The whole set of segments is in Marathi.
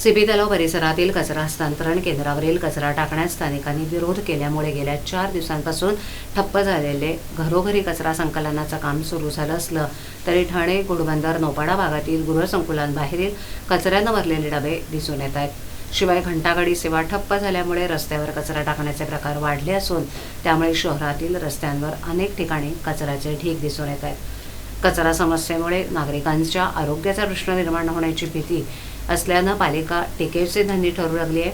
सीपी तलाव परिसरातील कचरा हस्तांतरण केंद्रावरील कचरा टाकण्यास स्थानिकांनी विरोध केल्यामुळे गेल्या चार दिवसांपासून ठप्प झालेले घरोघरी कचरा संकलनाचं काम सुरू झालं असलं तरी ठाणे गुडबंदर नोपाडा भागातील गृहसंकुलांबाहेरील कचऱ्यानं भरलेले डबे दिसून येत आहेत. शिवाय घंटागाडी सेवा ठप्प झाल्यामुळे रस्त्यावर कचरा टाकण्याचे प्रकार वाढले असून त्यामुळे शहरातील रस्त्यांवर अनेक ठिकाणी कचऱ्याचे ढीग दिसून येत आहेत. कचरा समस्येमुळे नागरिकांच्या आरोग्याचा प्रश्न निर्माण होण्याची भीती असल्यानं पालिका टिकेचे धंदी ठरू लागली आहे.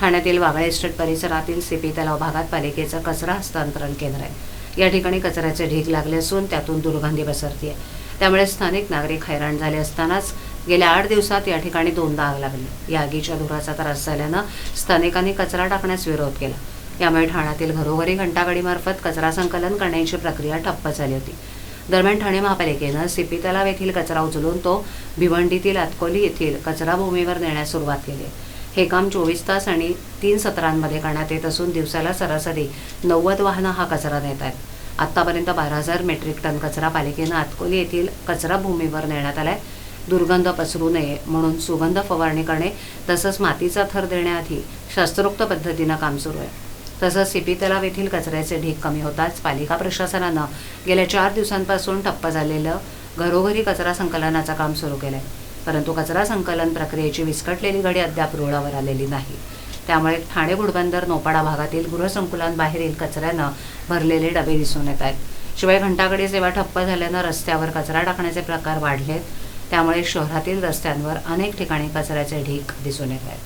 ठाण्यातील वागळे इस्टेट परिसरातील सीपी तलाव भागात पालिकेचं कचरा हस्तांतरण केंद्र आहे. या ठिकाणी कचऱ्याचे ढीग लागले असून त्यातून दुर्गंधी पसरते त्यामुळे स्थानिक नागरिक हैराण झाले असतानाच गेल्या आठ दिवसात या ठिकाणी दोनदा आग लागली. या आगीच्या धुराचा त्रास झाल्यानं स्थानिकांनी कचरा टाकण्यास विरोध केला. यामुळे ठाण्यातील घरोघरी घंटागाडीमार्फत कचरा संकलन करण्याची प्रक्रिया ठप्प झाली होती. दरम्यान ठाणे महापालिकेनं सीपी तलाव येथील कचरा उचलून तो भिवंडीतील आतकोली येथील कचरा भूमीवर नेण्यास सुरुवात केली. हे काम चोवीस तास आणि तीन सत्रांमध्ये करण्यात येत असून दिवसाला सरासरी नव्वद वाहनं हा कचरा नेत आहेत. आत्तापर्यंत बारा हजार मेट्रिक टन कचरा पालिकेनं आतकोली येथील कचरा भूमीवर नेण्यात आलाय. दुर्गंध पसरू नये म्हणून सुगंध फवारणी करणे तसंच मातीचा थर देण्याआधी शास्त्रोक्त पद्धतीनं काम सुरू आहे. तसंच सीपी तलाव येथील कचऱ्याचे ढीग कमी होताच पालिका प्रशासनानं गेल्या चार दिवसांपासून ठप्प झालेलं घरोघरी कचरा संकलनाचं काम सुरू केलंय. परंतु कचरा संकलन प्रक्रियेची विस्कटलेली घडी अद्याप रुळावर आलेली नाही. त्यामुळे ठाणे घुडबंदर नोपाडा भागातील गृहसंकुलांबाहेरील कचऱ्यानं भरलेले डबे दिसून येत आहेत. शिवाय घंटागडी सेवा ठप्प झाल्यानं रस्त्यावर कचरा टाकण्याचे प्रकार वाढलेत. त्यामुळे शहरातील रस्त्यांवर अनेक ठिकाणी कचऱ्याचे ढीग दिसून येत आहेत.